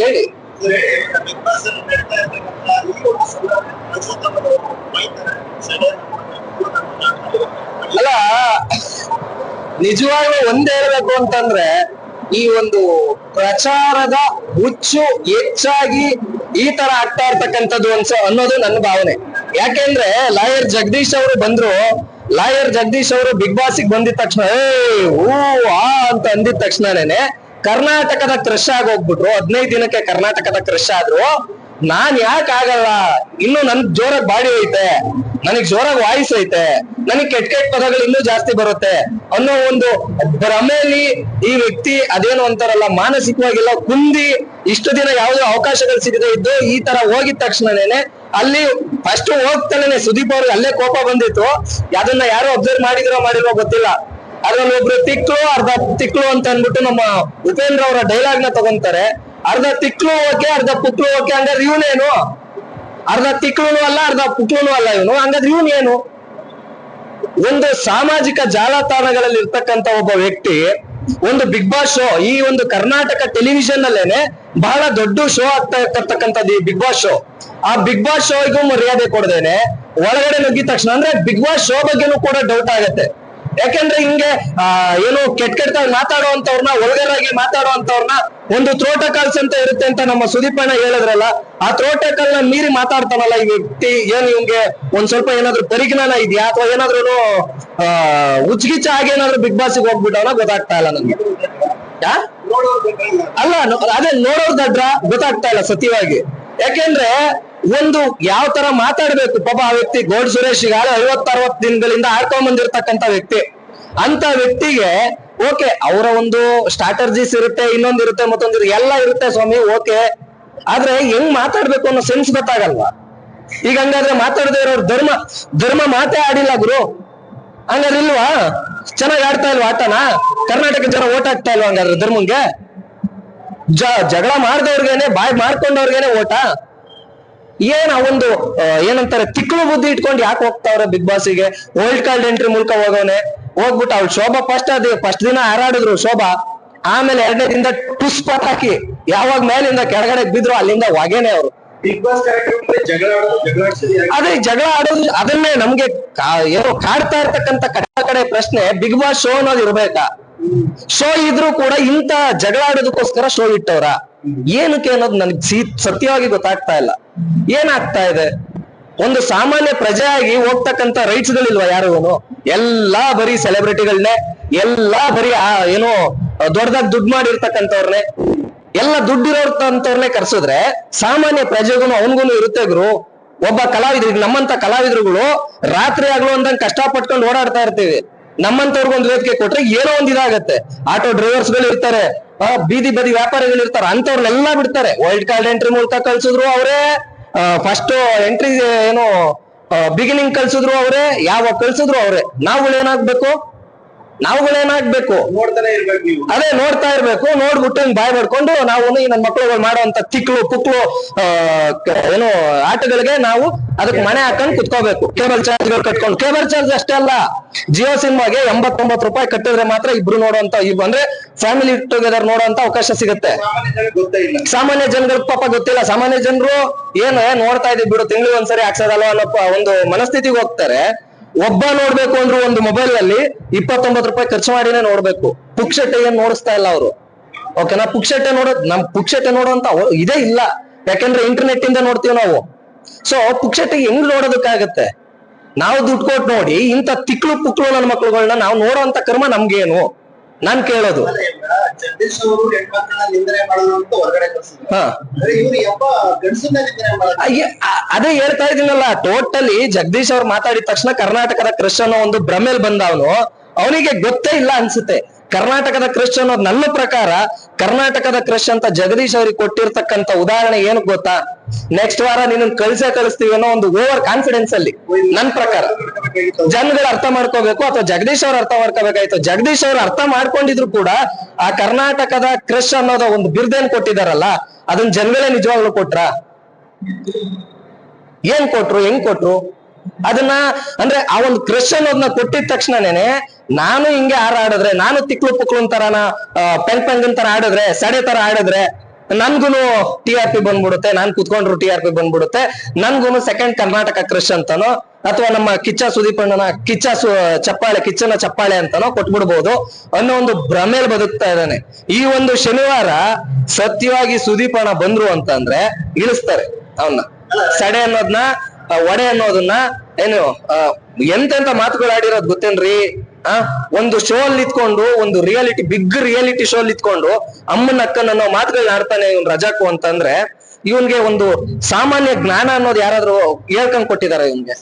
ಹೇಳಿ. ಬಾಸ್ ಅಲ್ಲಿ, ನಿಜವಾಗ್ಲೂ ಒಂದ್ ಹೇಳ್ಬೇಕು ಅಂತಂದ್ರೆ, ಈ ಒಂದು ಪ್ರಚಾರದ ಹುಚ್ಚು ಹೆಚ್ಚಾಗಿ ಈ ತರ ಆಗ್ತಾ ಇರ್ತಕ್ಕಂಥದ್ದು ಅನ್ಸ, ಅನ್ನೋದು ನನ್ನ ಭಾವನೆ. ಯಾಕೆಂದ್ರೆ, ಲಾಯರ್ ಜಗದೀಶ್ ಅವರು ಬಂದ್ರು, ಲಾಯರ್ ಜಗದೀಶ್ ಅವರು ಬಿಗ್ ಬಾಸ್ಗೆ ಬಂದಿದ ತಕ್ಷಣ ಏ ಹೂ, ಆ ಅಂತ ಅಂದಿದ ತಕ್ಷಣನೇ ಕರ್ನಾಟಕದ ಕ್ರಶ್ ಆಗಿ ಹೋಗ್ಬಿಟ್ರು ಹದಿನೈದು ದಿನಕ್ಕೆ ಕರ್ನಾಟಕದ ಕ್ರಶ್ ಆದ್ರು, ನಾನ್ ಯಾಕೆ ಆಗಲ್ಲ? ಇನ್ನು ನನ್ ಜೋರಾಗಿ ಬಾಡಿ ಐತೆ ನನಗ್ ಜೋರಾಗಿ ವಾಯ್ಸ್ ಐತೆ, ನನಗ್ ಕೆಟ್ಟ ಕೆಟ್ಟ ಪದಗಳು ಇನ್ನೂ ಜಾಸ್ತಿ ಬರುತ್ತೆ ಅನ್ನೋ ಒಂದು ಭ್ರಮೆಯಲ್ಲಿ ಈ ವ್ಯಕ್ತಿ ಅದೇನು ಅಂತಾರಲ್ಲ, ಮಾನಸಿಕವಾಗಿಲ್ಲ, ಕುಂದಿ ಇಷ್ಟು ದಿನ ಯಾವುದೇ ಅವಕಾಶಗಳು ಸಿಗದೆ ಇದ್ದು ಈ ತರ ಹೋಗಿದ ತಕ್ಷಣನೇನೆ ಅಲ್ಲಿ ಫಸ್ಟ್ ಹೋಗ್ತಾನೆ ಸುದೀಪ್ ಅವ್ರಿಗೆ ಅಲ್ಲೇ ಕೋಪ ಬಂದಿತ್ತು. ಅದನ್ನ ಯಾರು ಅಬ್ಸರ್ವ್ ಮಾಡಿದ್ರೋ ಮಾಡಿರೋ ಗೊತ್ತಿಲ್ಲ. ಅದ್ರಲ್ಲಿ ಒಬ್ರು ತಿಕ್ಲು ಅರ್ಧ ತಿಕ್ಲು ಅಂತ ಅಂದ್ಬಿಟ್ಟು ನಮ್ಮ ಉಪೇಂದ್ರ ಅವರ ಡೈಲಾಗ್ನ ತಗೊಂತಾರೆ. ಅರ್ಧ ತಿಕ್ಲು ಓಕೆ, ಅರ್ಧ ಪುಕ್ಲು ಓಕೆ ಹಂಗಾದ್ರೆ ಇವನೇನು ಅರ್ಧ ತಿಕ್ಲುನು ಅಲ್ಲ, ಅರ್ಧ ಪುಕ್ಲುನು ಅಲ್ಲ ಇವನು. ಹಂಗಾದ್ರೆ ಇವನೇನು ಒಂದು ಸಾಮಾಜಿಕ ಜಾಲತಾಣಗಳಲ್ಲಿ ಇರ್ತಕ್ಕಂತ ಒಬ್ಬ ವ್ಯಕ್ತಿ ಒಂದು ಬಿಗ್ ಬಾಸ್ ಶೋ, ಈ ಒಂದು ಕರ್ನಾಟಕ ಟೆಲಿವಿಷನ್ ಅಲ್ಲೇನೆ ಬಹಳ ದೊಡ್ಡ ಶೋ ಆಗ್ತಾ ಇರ್ತಕ್ಕಂಥದ್ದು ಈ ಬಿಗ್ ಬಾಸ್ ಶೋ. ಆ ಬಿಗ್ ಬಾಸ್ ಶೋಗೂ ಮರ್ಯಾದೆ ಕೊಡದೇನೆ. ಒಳಗಡೆ ನುಗ್ಗಿದ ತಕ್ಷಣ ಅಂದ್ರೆ ಬಿಗ್ ಬಾಸ್ ಶೋ ಬಗ್ಗೆನೂ ಕೂಡ ಡೌಟ್ ಆಗತ್ತೆ. ಯಾಕೆಂದ್ರೆ ಹಿಂಗೆ, ಆ, ಏನು ಕೆಟ್ಟ ಕೆಟ್ಟದಾಗಿ ಮಾತಾಡುವಂತವ್ರನ್ನ ಒಳಗರಾಗಿ ಮಾತಾಡುವಂತವ್ರನ್ನ ಒಂದು ಥ್ರೋಟಕಾಲ್ಸ್ ಅಂತ ಇರುತ್ತೆ ಅಂತ ನಮ್ಮ ಸುದೀಪ್ ಅಣ್ಣ ಹೇಳಿದ್ರಲ್ಲ, ಆ ನ ಮೀರಿ ಮಾತಾಡ್ತಾನಲ್ಲ ಈ ವ್ಯಕ್ತಿ, ಏನ್ ಇವ್ಗೆ ಒಂದ್ ಸ್ವಲ್ಪ ಏನಾದ್ರು ಪರಿಜ್ಞಾನ ಇದೆಯಾ? ಅಥವಾ ಏನಾದ್ರು ಆ ಉಚ್ಗಿಚ್ಚ ಏನಾದ್ರು ಬಿಗ್ ಬಾಸ್ಗೆ ಹೋಗ್ಬಿಟ್ಟವನ ಗೊತ್ತಾಗ್ತಾ ಇಲ್ಲ ನನ್ಗೆ. ಅಲ್ಲ, ಅದೇ ನೋಡೋರ್ ದಡ್ರ ಗೊತ್ತಾಗ್ತಾ ಇಲ್ಲ ಸತ್ಯವಾಗಿ. ಯಾಕೆಂದ್ರೆ ಒಂದು ಯಾವ ತರ ಮಾತಾಡ್ಬೇಕು? ಪಾಪ ಆ ವ್ಯಕ್ತಿ ಗೋಡ್ ಸುರೇಶ್ ಈಗಾಗಲೇ ಐವತ್ತರವತ್ತು ದಿನಗಳಿಂದ ಆಡ್ಕೊಂಡ್ ಬಂದಿರ್ತಕ್ಕಂತ ವ್ಯಕ್ತಿ. ಅಂತ ವ್ಯಕ್ತಿಗೆ, ಓಕೆ, ಅವರ ಒಂದು ಸ್ಟ್ರಾಟರ್ಜೀಸ್ ಇರುತ್ತೆ, ಇನ್ನೊಂದ್ ಇರುತ್ತೆ, ಮತ್ತೊಂದ್ ಎಲ್ಲ ಇರುತ್ತೆ ಸ್ವಾಮಿ, ಓಕೆ. ಆದ್ರೆ ಹೆಂಗ್ ಮಾತಾಡ್ಬೇಕು ಅನ್ನೋ ಸೆನ್ಸ್ ಗೊತ್ತಾಗಲ್ವಾ? ಈಗ ಹಂಗಾದ್ರೆ ಮಾತಾಡದೇ ಇರೋರು ಧರ್ಮ ಧರ್ಮ ಮಾತೇ ಆಡಿಲ್ಲ ಗುರು. ಹಂಗಾದ್ರೆ ಇಲ್ವಾ? ಚೆನ್ನಾಗಿ ಆಡ್ತಾ ಇಲ್ವಾ ಆಟನ? ಕರ್ನಾಟಕ ಜನ ಓಟ್ ಆಗ್ತಾ ಇಲ್ವಾ ಹಂಗಾದ್ರೆ ಧರ್ಮಂಗೆ? ಜಗಳ ಮಾಡ್ದವ್ರಿಗೇನೆ, ಬಾಯ್ ಮಾಡ್ಕೊಂಡವ್ರಿಗೇನೆ ಓಟ? ಏನ್ ಆ ಒಂದು ಏನಂತಾರೆ ತಿಕ್ಳು ಬುದ್ಧಿ ಇಟ್ಕೊಂಡು ಯಾಕೆ ಹೋಗ್ತಾವ್ರೆ ಬಿಗ್ ಬಾಸ್ಗೆ ವರ್ಲ್ಡ್ ಕಾರ್ಡ್ ಎಂಟ್ರಿ ಮೂಲಕ ಹೋಗೋನೆ ಹೋಗ್ಬಿಟ್ಟು ಅವ್ಳು ಶೋಭಾ ಫಸ್ಟ್ ಅದೇ ಫಸ್ಟ್ ದಿನ ಹಾರಾಡಿದ್ರು ಶೋಭಾ. ಆಮೇಲೆ ಎರಡನೇ ದಿನ ಟುಸ್ ಹಾಕಿ. ಯಾವಾಗ ಮೇಲಿಂದ ಕೆಳಗಡೆ ಬಿದ್ರು ಅಲ್ಲಿಂದ ಹೊಗೆನೆ ಅವರು? ಅದೇ ಜಗಳ ಆಡೋದು ಅದನ್ನೇ ನಮ್ಗೆ ಏನೋ ಕಾಡ್ತಾ ಇರ್ತಕ್ಕಂತ ಕಟ್ಟ ಕಡೆ ಪ್ರಶ್ನೆ ಬಿಗ್ ಬಾಸ್ ಶೋ ಅನ್ನೋದು ಇರ್ಬೇಕಾ? ಶೋ ಇದ್ರೂ ಕೂಡ ಇಂತ ಜಗಳ ಆಡೋದಕ್ಕೋಸ್ಕರ ಶೋ ಇಟ್ಟವ್ರ? ಏನಕ್ಕೆ ಅನ್ನೋದು ನನ್ಗೆ ಸತ್ಯವಾಗಿ ಗೊತ್ತಾಗ್ತಾ ಇಲ್ಲ. ಏನಾಗ್ತಾ ಇದೆ? ಒಂದು ಸಾಮಾನ್ಯ ಪ್ರಜೆಯಾಗಿ ಹೋಗ್ತಕ್ಕಂತ ರೈಟ್ಸ್ ಗಳಿಲ್ವಾ ಎಲ್ಲಾ ಬರೀ ಸೆಲೆಬ್ರಿಟಿಗಳನ್ನೇ ಎಲ್ಲಾ ಬರೀ, ಆ, ಏನೋ, ದೊಡ್ಡದಾಗಿ ದುಡ್ಡು ಮಾಡಿರ್ತಕ್ಕಂಥವ್ರನ್ನೇ ಎಲ್ಲ ದುಡ್ಡಿರೋರ್ತಂತವ್ರನ್ನೇ ಕರ್ಸಿದ್ರೆ ಸಾಮಾನ್ಯ ಪ್ರಜೆಗೂ ಅವನ್ಗೂ ಇರುತ್ತೆ ಗುರು. ಒಬ್ಬ ಕಲಾವಿದ್ರು ಈಗ ನಮ್ಮಂತ ಕಲಾವಿದರುಗಳು ರಾತ್ರಿ ಆಗ್ಲು ಅಂದಂಗೆ ಕಷ್ಟ ಪಟ್ಕೊಂಡು ಓಡಾಡ್ತಾ ಇರ್ತೀವಿ. ನಮ್ಮಂತವ್ರಿಗೊಂದು ವೇದಿಕೆ ಕೊಟ್ರೆ ಏನೋ ಒಂದ್ ಇದಾಗತ್ತೆ. ಆಟೋ ಡ್ರೈವರ್ಸ್ಗಳು ಇರ್ತಾರೆ. ಬೀದಿ ಬದಿ ವ್ಯಾಪಾರಿಗಳು ಇರ್ತಾರ ಅಂತವ್ರನ್ನೆಲ್ಲ ಬಿಡ್ತಾರೆ. ವೈಲ್ಡ್ ಕಾರ್ಡ್ ಎಂಟ್ರಿ ಮೂಲಕ ಕಳ್ಸಿದ್ರು ಅವರೇ ಫಸ್ಟ್ ಎಂಟ್ರಿ ಏನು ಬಿಗಿನಿಂಗ್ ಕಳ್ಸಿದ್ರು ಅವರೇ, ಯಾವಾಗ ಕಳ್ಸಿದ್ರು ಅವರೇ. ನಾವುಗಳು ಏನಾಗ್ಬೇಕು? ನಾವುಗಳು ಏನಾಗ್ಬೇಕು ನೋಡ್ತಾನೆ ಇರ್ಬೇಕು ನೀವು. ಅದೇ ನೋಡ್ತಾ ಇರ್ಬೇಕು ನೋಡ್ಬಿಟ್ಟು ಹಿಂಗ್ ಬಾಯ್ ಮಾಡ್ಕೊಂಡು ನಾವು ಈ ನನ್ನ ಮಕ್ಕಳುಗಳು ಮಾಡುವಂತ ತಿಕ್ಳು ಪುಕ್ಳು ಏನು ಆಟಗಳಿಗೆ ನಾವು ಅದಕ್ಕೆ ಮನೆ ಹಾಕೊಂಡು ಕುತ್ಕೋಬೇಕು. ಕೇಬಲ್ ಚಾರ್ಜ್ಗಳು ಕಟ್ಕೊಂಡು. ಕೇಬಲ್ ಚಾರ್ಜ್ ಅಷ್ಟೇ ಅಲ್ಲ ಜಿಯೋ ಸಿನಿಮಾಗೆ ಎಂಬತ್ತೊಂಬತ್ತು ರೂಪಾಯಿ ಕಟ್ಟಿದ್ರೆ ಮಾತ್ರ ಇಬ್ರು ನೋಡುವಂತ ಇವ್ ಅಂದ್ರೆ ಫ್ಯಾಮಿಲಿ ಟುಗೆದರ್ ನೋಡುವಂತ ಅವಕಾಶ ಸಿಗುತ್ತೆ. ಸಾಮಾನ್ಯ ಜನಗಳಿಗೆ ಪಾಪ ಗೊತ್ತಿಲ್ಲ. ಸಾಮಾನ್ಯ ಜನರು ಏನು ನೋಡ್ತಾ ಇದ್ದೀವಿ ಬಿಡು ತಿಂಗಳಿಗೆ ಒಂದ್ಸರಿ ಹಾಕ್ಸೋದಲ್ವ ಅನ್ನೋ ಒಂದು ಮನಸ್ಥಿತಿಗೆ ಹೋಗ್ತಾರೆ. ಒಬ್ಬ ನೋಡ್ಬೇಕು ಅಂದ್ರೆ ಒಂದು ಮೊಬೈಲ್ ಅಲ್ಲಿ ಇಪ್ಪತ್ತೊಂಬತ್ತು ರೂಪಾಯಿ ಖರ್ಚು ಮಾಡಿನೇ ನೋಡ್ಬೇಕು. ಪುಕ್ಷಟೆ ಏನ್ ನೋಡಿಸ್ತಾ ಇಲ್ಲ ಅವರು. ಓಕೆನಾ ಪುಕ್ಷಟೆ ನೋಡೋದ್ ನಮ್ ಪುಕ್ಷಟೆ ನೋಡುವಂತ ಅವ- ಇದೇ ಇಲ್ಲ. ಯಾಕಂದ್ರೆ ಇಂಟರ್ನೆಟ್ ಇಂದ ನೋಡ್ತೀವಿ ನಾವು. ಸೊ ಪುಕ್ಷಟೆ ಹೆಂಗ್ ನೋಡೋದಕ್ಕಾಗತ್ತೆ? ನಾವು ದುಡ್ಡು ಕೊಟ್ಟು ನೋಡಿ ಇಂಥ ತಿಕ್ಳು ಪುಕ್ಳು ನನ್ನ ಮಕ್ಳುಗಳನ್ನ ನಾವು ನೋಡೋಂತ ಕರ್ಮ ನಮ್ಗೇನು? ನಾನ್ ಕೇಳೋದು. ಅದೇ ಹೇಳ್ತಾ ಇದೀನಲ್ಲ ಟೋಟಲಿ ಜಗದೀಶ್ ಅವ್ರು ಮಾತಾಡಿದ ತಕ್ಷಣ ಕರ್ನಾಟಕದ ಕೃಷ್ಣ ಅನ್ನೋ ಒಂದು ಭ್ರಮೇಲ್ ಬಂದ ಅವನು ಅವನಿಗೆ ಗೊತ್ತೇ ಇಲ್ಲ ಅನ್ಸುತ್ತೆ. ಕರ್ನಾಟಕದ ಕ್ರಶ್ ಅನ್ನೋದು ನನ್ನ ಪ್ರಕಾರ ಕರ್ನಾಟಕದ ಕ್ರಶ್ ಅಂತ ಜಗದೀಶ್ ಅವ್ರಿಗೆ ಕೊಟ್ಟಿರ್ತಕ್ಕಂತ ಉದಾಹರಣೆ ಏನು ಗೊತ್ತಾ? ನೆಕ್ಸ್ಟ್ ವಾರ ನಿನ್ನ ಕಳ್ಸೇ ಕಳಿಸ್ತೀವಿ ಅನ್ನೋ ಒಂದು ಓವರ್ ಕಾನ್ಫಿಡೆನ್ಸ್ ಅಲ್ಲಿ ನನ್ನ ಪ್ರಕಾರ. ಜನಗಳು ಅರ್ಥ ಮಾಡ್ಕೋಬೇಕು ಅಥವಾ ಜಗದೀಶ್ ಅವ್ರು ಅರ್ಥ ಮಾಡ್ಕೋಬೇಕಾಯ್ತು. ಜಗದೀಶ್ ಅವ್ರು ಅರ್ಥ ಮಾಡ್ಕೊಂಡಿದ್ರು ಕೂಡ ಆ ಕರ್ನಾಟಕದ ಕ್ರಶ್ ಅನ್ನೋದ ಒಂದು ಬಿರ್ದೇನ್ ಕೊಟ್ಟಿದಾರಲ್ಲ, ಅದನ್ನ ಜನಗಳೇ ನಿಜವಾಗ್ಲೂ ಕೊಟ್ರ? ಏನ್ ಕೊಟ್ರು, ಹೆಂಗ್ ಕೊಟ್ರು? ಅದನ್ನ ಅಂದ್ರೆ ಆ ಒಂದು ಕ್ರಶ್ ಅನ್ನೋದನ್ನ ಕೊಟ್ಟಿದ ತಕ್ಷಣನೇನೆ ನಾನು ಹಿಂಗೆ ಹಾರ ಆಡಿದ್ರೆ ನಾನು ತಿಕ್ಳು ಪುಕ್ಳು ತರನ ಪೆಂಗ್ ಪೆಂಗನ್ ತರ ಆಡಿದ್ರೆ ಸಡೆ ತರ ಆಡಿದ್ರೆ ನನ್ಗುನು ಟಿ ಆರ್ ಪಿ ಬಂದ್ಬಿಡುತ್ತೆ ನಾನ್ ಕುತ್ಕೊಂಡ್ರು ಟಿ ಆರ್ ಪಿ ಬಂದ್ಬಿಡುತ್ತೆ ನನ್ಗುನು ಸೆಕೆಂಡ್ ಕರ್ನಾಟಕ ಕ್ರಶ್ ಅಂತನೋ ಅಥವಾ ನಮ್ಮ ಕಿಚ್ಚ ಸುದೀಪ್ ಅಣ್ಣನ ಕಿಚ್ಚ ಸು ಚಪ್ಪಾಳೆ ಕಿಚ್ಚನ ಚಪ್ಪಾಳೆ ಅಂತಾನೋ ಕೊಟ್ಬಿಡ್ಬೋದು ಅನ್ನೋ ಒಂದು ಭ್ರಮೇಲ್ ಬದುಕ್ತಾ ಇದ್ದಾನೆ. ಈ ಒಂದು ಶನಿವಾರ ಸತ್ಯವಾಗಿ ಸುದೀಪ್ ಅಣ್ಣ ಬಂದ್ರು ಅಂತಂದ್ರೆ ಇಳಿಸ್ತಾರೆ ಅವನ್ನ ಸಡೆ ಅನ್ನೋದನ್ನ ಒಡೆ ಅನ್ನೋದನ್ನ ಏನು ಎಂತೆಂತ ಮಾತುಗಳು ಆಡಿರೋದು ಗೊತ್ತೇನ್ರಿ? ಆ, ಒಂದು ಶೋ ಅಲ್ಲಿ ಇತ್ಕೊಂಡು ಒಂದು ರಿಯಾಲಿಟಿ ಬಿಗ್ ರಿಯಾಲಿಟಿ ಶೋ ಅಲ್ಲಿ ಇತ್ಕೊಂಡು ಅಮ್ಮನ ಅಕ್ಕನ ಅನ್ನೋ ಮಾತುಗಳನ್ನ ಆಡ್ತಾನೆ ಇವ್ನ್ ರಜಾಕು ಅಂತಂದ್ರೆ ಇವನ್ಗೆ ಒಂದು ಸಾಮಾನ್ಯ ಜ್ಞಾನ ಅನ್ನೋದು ಯಾರಾದ್ರೂ ಹೇಳ್ಕೊಂಡ್ ಕೊಟ್ಟಿದ್ದಾರೆ ಇವನ್ಗೆ?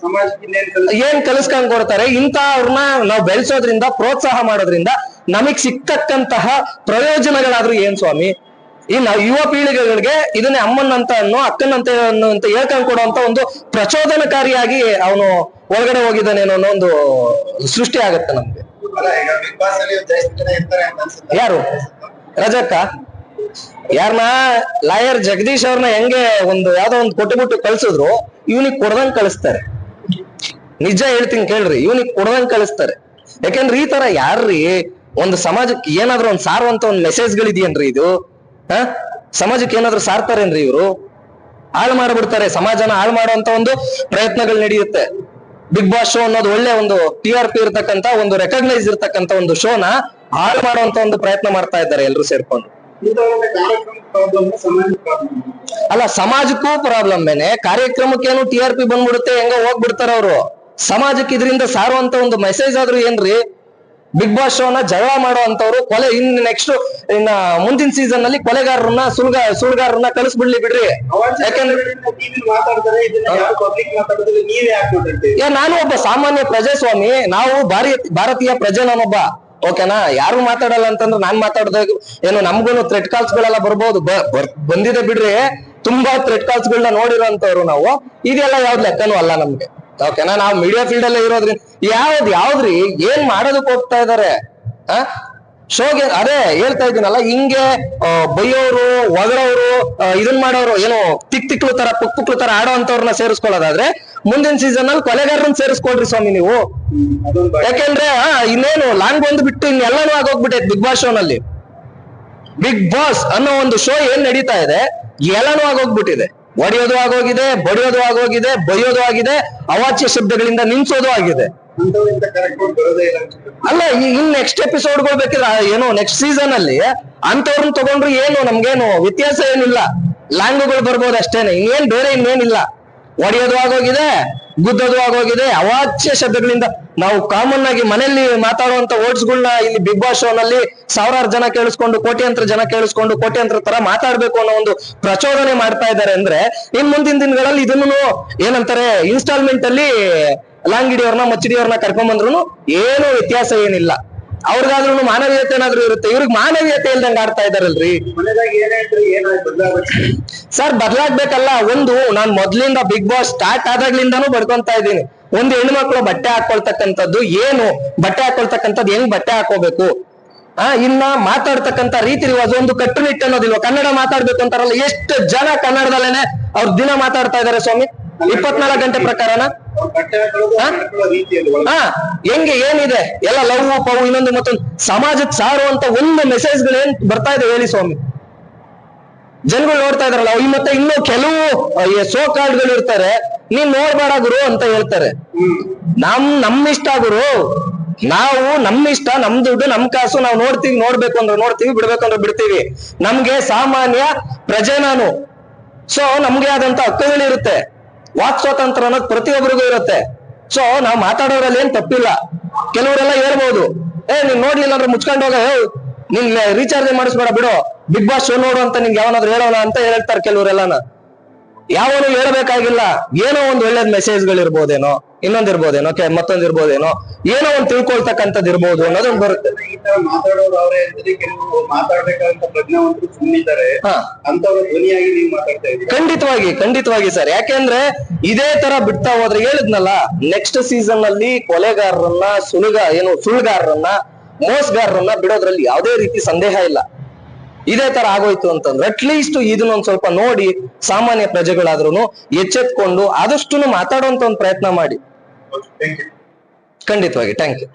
ಏನ್ ಕಲಿಸ್ಕೊಂಡ್ ಕೊಡ್ತಾರೆ? ಇಂಥವ್ರನ್ನ ನಾವು ಬೆಳೆಸೋದ್ರಿಂದ, ಪ್ರೋತ್ಸಾಹ ಮಾಡೋದ್ರಿಂದ ನಮಗ್ ಸಿಕ್ತಕ್ಕಂತಹ ಪ್ರಯೋಜನಗಳಾದ್ರೂ ಏನ್ ಸ್ವಾಮಿ? ನಾವು ಯುವ ಪೀಳಿಗೆಗಳಿಗೆ ಇದನ್ನೇ ಅಮ್ಮನಂತ ಅನ್ನೋ, ಅಕ್ಕನಂತ ಅನ್ನೋ ಅಂತ ಹೇಳ್ಕೊಂಡ್ ಕೊಡುವಂತ ಒಂದು ಪ್ರಚೋದನಕಾರಿಯಾಗಿ ಅವನು ಒಳಗಡೆ ಹೋಗಿದ್ದಾನೇನೋ ಅನ್ನೋ ಒಂದು ಸೃಷ್ಟಿ ಆಗತ್ತೆ ನಮ್ಗೆ. ಯಾರು? ರಜಕ್ಕ? ಯಾರನ್ನ ಲಾಯರ್ ಜಗದೀಶ್ ಅವ್ರನ್ನ ಹೆಂಗೆ ಒಂದು ಯಾವ್ದೋ ಒಂದು ಕೊಟ್ಟುಬಿಟ್ಟು ಕಳ್ಸಿದ್ರು, ಇವನಿಗೆ ಕೊಡ್ದಂಗ್ ಕಳಿಸ್ತಾರೆ. ನಿಜ ಹೇಳ್ತೀನಿ ಕೇಳ್ರಿ, ಇವನಿಗೆ ಕೊಡ್ದಂಗ್ ಕಳಿಸ್ತಾರೆ. ಯಾಕಂದ್ರೆ ಈ ತರ ಯಾರ್ರಿ, ಒಂದು ಸಮಾಜಕ್ಕೆ ಏನಾದ್ರೂ ಒಂದು ಸಾರುವಂತ ಒಂದು ಮೆಸೇಜ್ಗಳಿದೆಯೇನ್ರಿ ಇದು? ಹ ಸಮಾಜಕ್ಕೆ ಏನಾದ್ರೂ ಸಾರ್ತಾರೇನ್ರಿ ಇವರು? ಹಾಳು ಮಾಡ್ಬಿಡ್ತಾರೆ, ಸಮಾಜನ ಹಾಳು ಮಾಡುವಂತ ಒಂದು ಪ್ರಯತ್ನಗಳು ನಡೆಯುತ್ತೆ. ಬಿಗ್ ಬಾಸ್ ಶೋ ಅನ್ನೋದು ಒಳ್ಳೆ ಒಂದು ಟಿ ಆರ್ ಪಿ ಇರ್ತಕ್ಕಂತ ಒಂದು ರೆಕಗ್ನೈಸ್ ಇರ್ತಕ್ಕಂತ ಒಂದು ಶೋನ ಹಾಳು ಮಾಡುವಂತ ಒಂದು ಪ್ರಯತ್ನ ಮಾಡ್ತಾ ಇದ್ದಾರೆ ಎಲ್ಲರೂ ಸೇರ್ಕೊಂಡು. ಅಲ್ಲ, ಸಮಾಜಕ್ಕೂ ಪ್ರಾಬ್ಲಮ್ ಏನೆ? ಕಾರ್ಯಕ್ರಮಕ್ಕೇನು ಟಿ ಆರ್ ಪಿ ಬಂದ್ಬಿಡುತ್ತೆ, ಹೆಂಗ ಹೋಗ್ಬಿಡ್ತಾರ ಅವರು ಸಮಾಜಕ್ಕೆ ಇದರಿಂದ ಸಾರುವಂತ ಒಂದು ಮೆಸೇಜ್ ಆದ್ರೂ ಏನ್ರಿ? ಬಿಗ್ ಬಾಸ್ ಶೋನ ಜಗಳ ಮಾಡುವಂತವ್ರು ಕೊಲೆ ಇನ್ ನೆಕ್ಸ್ಟ್ ಇನ್ನ ಮುಂದಿನ ಸೀಸನ್ ಅಲ್ಲಿ ಕೊಲೆಗಾರರನ್ನ ಸುಳ್ಗ, ಸುಳ್ಗಾರರನ್ನ ಕಳಿಸ್ಬಿಡ್ಲಿ ಬಿಡ್ರಿ. ಯಾಕಂದ್ರೆ ನಾನು ಒಬ್ಬ ಸಾಮಾನ್ಯ ಪ್ರಜಾಸ್ವಾಮಿ, ನಾವು ಭಾರಿ ಭಾರತೀಯ ಪ್ರಜೆ ನಾನೊಬ್ಬ. ಓಕೆನಾ? ಯಾರು ಮಾತಾಡಲ್ಲ ಅಂತಂದ್ರೆ ನಾನ್ ಮಾತಾಡ್ದಾಗ ಏನು, ನಮ್ಗೂನು ಥ್ರೆಡ್ ಕಾಲ್ಸ್ ಗಳೆಲ್ಲ ಬರ್ಬೋದು. ಬಂದಿದೆ ಬಿಡ್ರಿ. ತುಂಬಾ ಥ್ರೆಡ್ ಕಾಲ್ಸ್ ಗಳನ್ನ ನೋಡಿರೋಂತವ್ರು ನಾವು. ಇದೆಲ್ಲ ಯಾವ್ದು ಲೆಕ್ಕನೂ ಅಲ್ಲ ನಮ್ಗೆ. ಓಕೆನಾ? ನಾವು ಮೀಡಿಯಾ ಫೀಲ್ಡ್ ಅಲ್ಲೇ ಇರೋದ್ರಿ. ಯಾವ್ದು ಯಾವ್ದ್ರಿ? ಏನ್ ಮಾಡೋದಕ್ಕೆ ಹೋಗ್ತಾ ಇದಾರೆ? ಆ? ಶೋಗೆ ಅದೇ ಹೇಳ್ತಾ ಇದ್ದೀನಲ್ಲ, ಹಿಂಗೆ ಬೈಯೋರು ಒಗಳವರು ಇದನ್ ಮಾಡೋರು, ಏನು, ತಿಕ್ ತಿಕ್ಲು ತರ, ಪುಕ್ ಪುಕ್ಲು ತರ ಆಡೋ ಅಂತವ್ರನ್ನ ಸೇರಿಸ್ಕೊಳ್ಳೋದಾದ್ರೆ, ಮುಂದಿನ ಸೀಸನ್ ಅಲ್ಲಿ ಕೊಲೆಗಾರರನ್ನ ಸೇರಿಸ್ಕೊಳ್ರಿ ಸ್ವಾಮಿ ನೀವು. ಯಾಕೆಂದ್ರೆ ಇನ್ನೇನು ಲಾಂಗ್ ಬಂದು ಬಿಟ್ಟು ಇನ್ನೆಲ್ಲಾನು ಆಗೋಗ್ಬಿಟ್ಟೈತೆ ಬಿಗ್ ಬಾಸ್ ಶೋನಲ್ಲಿ ಬಿಗ್ ಬಾಸ್ ಅನ್ನೋ ಒಂದು ಶೋ ಏನ್ ನಡೀತಾ ಇದೆ, ಎಲ್ಲಾನು ಆಗೋಗ್ಬಿಟ್ಟಿದೆ. ಒಡೆಯೋದು ಆಗೋಗಿದೆ ಬಡಿಯೋದು ಆಗೋಗಿದೆ ಬೈಯೋದು ಆಗಿದೆ ಅವಾಚ್ಯ ಶಬ್ದಗಳಿಂದ ನಿಲ್ಸೋದು ಆಗಿದೆ. ಅಲ್ಲ ಈ- ಇನ್ ನೆಕ್ಸ್ಟ್ ಎಪಿಸೋಡ್ ಬೇಕಿದ್ರೆ ಏನು ನೆಕ್ಸ್ಟ್ ಸೀಸನ್ ಅಲ್ಲಿ ಅಂತವ್ರನ್ನ ತಗೊಂಡ್ರು ಏನು ನಮ್ಗೇನು ವ್ಯತ್ಯಾಸ ಏನಿಲ್ಲ. ಲ್ಯಾಂಗ್ಗಳು ಬರ್ಬೋದು ಅಷ್ಟೇನೆ ಇನ್ನೇನ್ ಬೇರೆ ಇನ್ನೇನಿಲ್ಲ. ಒಡೆಯೋದು ಆಗೋಗಿದೆ, ಗುದ್ದೋದು ಆಗೋಗಿದೆ. ಅವಾಚ್ಯ ಶಬ್ದಗಳಿಂದ ನಾವು ಕಾಮನ್ ಆಗಿ ಮನೆಯಲ್ಲಿ ಮಾತಾಡುವಂತ ವರ್ಡ್ಸ್ಗಳನ್ನ ಇಲ್ಲಿ ಬಿಗ್ ಬಾಸ್ ಶೋ ನಲ್ಲಿ ಸಾವಿರಾರು ಜನ ಕೇಳಿಸ್ಕೊಂಡು, ಕೋಟ್ಯಂತರ ಜನ ಕೇಳಿಸ್ಕೊಂಡು, ಕೋಟ್ಯಾಂತರ ತರ ಮಾತಾಡ್ಬೇಕು ಅನ್ನೋ ಒಂದು ಪ್ರಚೋದನೆ ಮಾಡ್ತಾ ಇದ್ದಾರೆ ಅಂದ್ರೆ, ಇನ್ ಮುಂದಿನ ದಿನಗಳಲ್ಲಿ ಇದನ್ನು ಏನಂತಾರೆ ಇನ್ಸ್ಟಾಲ್ಮೆಂಟ್ ಅಲ್ಲಿ ಲಾಂಗಿಡಿಯವ್ರನ್ನ ಮಚ್ಚಿಡಿಯವ್ರನ್ನ ಕರ್ಕೊಂಡ್ ಬಂದ್ರು ಏನು ವ್ಯತ್ಯಾಸ ಏನಿಲ್ಲ. ಅವ್ರಿಗಾದ್ರೂ ಮಾನವೀಯತೆ ಏನಾದ್ರೂ ಇರುತ್ತೆ. ಇವ್ರಿಗೆ ಮಾನವೀಯತೆ ಇಲ್ದಂಗ ಆಡ್ತಾ ಇದಾರಲ್ರಿ. ಸರ್ ಬದ್ಲಾಗ್ಬೇಕಲ್ಲ. ಒಂದು ನಾನ್ ಮೊದ್ಲಿಂದ ಬಿಗ್ ಬಾಸ್ ಸ್ಟಾರ್ಟ್ ಆದಾಗ್ಲಿಂದಾನು ಬಡ್ಕೊಂತಾ ಇದ್ದೀನಿ. ಒಂದು ಹೆಣ್ಮಕ್ಳು ಬಟ್ಟೆ ಹಾಕೊಳ್ತಕ್ಕಂಥದ್ದು ಏನು? ಬಟ್ಟೆ ಹಾಕೊಳ್ತಕ್ಕಂಥದ್ದು ಹೆಂಗ್ ಬಟ್ಟೆ ಹಾಕೋಬೇಕು? ಆ ಇನ್ನ ಮಾತಾಡ್ತಕ್ಕಂಥ ರೀತಿ ರಿವಾಜ್ ಒಂದು ಕಟ್ಟುನಿಟ್ಟು ಅನ್ನೋದಿಲ್ವ ಕನ್ನಡ ಮಾತಾಡ್ಬೇಕು ಅಂತಾರಲ್ಲ ಎಷ್ಟು ಜನ ಕನ್ನಡದಲ್ಲೇನೆ ಅವ್ರ ದಿನ ಮಾತಾಡ್ತಾ ಇದಾರೆ ಸ್ವಾಮಿ? ಇಪ್ಪತ್ನಾಲ್ಕು ಗಂಟೆ ಪ್ರಕಾರನ? ಹೆಂಗೆ ಏನಿದೆ? ಎಲ್ಲ ಲವ್ ಪವು ಇನ್ನೊಂದು ಮತ್ತೊಂದು. ಸಮಾಜಕ್ಕೆ ಸಾರುವಂತ ಒಂದು ಮೆಸೇಜ್ ಏನ್ ಬರ್ತಾ ಇದೆ ಹೇಳಿ ಸ್ವಾಮಿ. ಜನಗಳು ನೋಡ್ತಾ ಇದಾರಲ್ಲ ಈ ಮತ್ತೆ ಇನ್ನೂ ಕೆಲವು ಸೋ ಕಾರ್ಡ್ಗಳು ಇರ್ತಾರೆ. ನೀನ್ ನೋಡ್ಬೇಡ ಗುರು ಅಂತ ಹೇಳ್ತಾರೆ. ನಮ್ ನಮ್ ಇಷ್ಟ ಗುರು ನಾವು ನಮ್ ಇಷ್ಟ ನಮ್ ದುಡ್ಡು ನಮ್ ಕಾಸು ನಾವು ನೋಡ್ತೀವಿ ನೋಡ್ಬೇಕು ಅಂದ್ರೆ ನೋಡ್ತೀವಿ ಬಿಡ್ಬೇಕು ಅಂದ್ರೆ ಬಿಡ್ತೀವಿ. ನಮ್ಗೆ ಸಾಮಾನ್ಯ ಪ್ರಜೆ ನಾನು. ಸೊ ನಮ್ಗೆ ಆದಂತ ಹಕ್ಕುಗಳಿರುತ್ತೆ ವಾಕ್ ಸ್ವಾತಂತ್ರ್ಯ ಅನ್ನೋದು ಪ್ರತಿಯೊಬ್ಬರಿಗೂ ಇರುತ್ತೆ. ಸೊ ನಾವು ಮಾತಾಡೋರಲ್ಲಿ ಏನ್ ತಪ್ಪಿಲ್ಲ. ಕೆಲವರೆಲ್ಲ ಹೇಳ್ಬಹುದು ಏ, ನೀನ್ ನೋಡ್ಲಿಲ್ಲ ಅಂದ್ರೆ ಮುಚ್ಕೊಂಡು ಹೋಗ. ನೀನ್ ರೀಚಾರ್ಜ್ ಮಾಡಿಸ್ಬೇಡ ಬಿಡು. ಬಿಗ್ ಬಾಸ್ ಶೋ ನೋಡು ಅಂತ ನಿಂಗೆ ಯಾವನಾದ್ರು ಹೇಳೋಣ ಅಂತ ಹೇಳ್ತಾರೆ ಕೆಲವರೆಲ್ಲನ. ಯಾವನು ಹೇಳ್ಬೇಕಾಗಿಲ್ಲ. ಏನೋ ಒಂದು ಒಳ್ಳೇದ್ ಮೆಸೇಜ್ಗಳು ಇರ್ಬೋದೇನೋ ಇನ್ನೊಂದ್ ಇರ್ಬೋದೇನೋ? ಮತ್ತೊಂದ್ ಇರ್ಬೋದೇನೋ? ಏನೋ ಒಂದ್ ತಿಳ್ಕೊಳ್ತಕ್ಕಂಥದ್ ಇರ್ಬೋದು ಅನ್ನೋದೊಂದು ಬರುತ್ತೆ. ಖಂಡಿತವಾಗಿ ಖಂಡಿತವಾಗಿ ಸರ್. ಯಾಕೆಂದ್ರೆ ಇದೇ ತರ ಬಿಡ್ತಾ ಹೋದ್ರೆ ಹೇಳಿದ್ನಲ್ಲ ನೆಕ್ಸ್ಟ್ ಸೀಸನ್ ಅಲ್ಲಿ ಕೊಲೆಗಾರರನ್ನ ಸುಳುಗ ಏನು ಸುಳ್ಗಾರರನ್ನ ಮೋಸಗಾರರನ್ನ ಬಿಡೋದ್ರಲ್ಲಿ ಯಾವುದೇ ರೀತಿ ಸಂದೇಹ ಇಲ್ಲ. ಇದೇ ತರ ಆಗೋಯ್ತು ಅಂತಂದ್ರೆ ಅಟ್ಲೀಸ್ಟ್ ಇದನ್ನೊಂದ್ ಸ್ವಲ್ಪ ನೋಡಿ ಸಾಮಾನ್ಯ ಪ್ರಜೆಗಳಾದ್ರೂ ಎಚ್ಚೆತ್ಕೊಂಡು ಆದಷ್ಟು ಮಾತಾಡುವಂತ ಒಂದು ಪ್ರಯತ್ನ ಮಾಡಿ. ಥ್ಯಾಂಕ್ ಯು ಖಂಡಿತವಾಗಿ ಥ್ಯಾಂಕ್ ಯು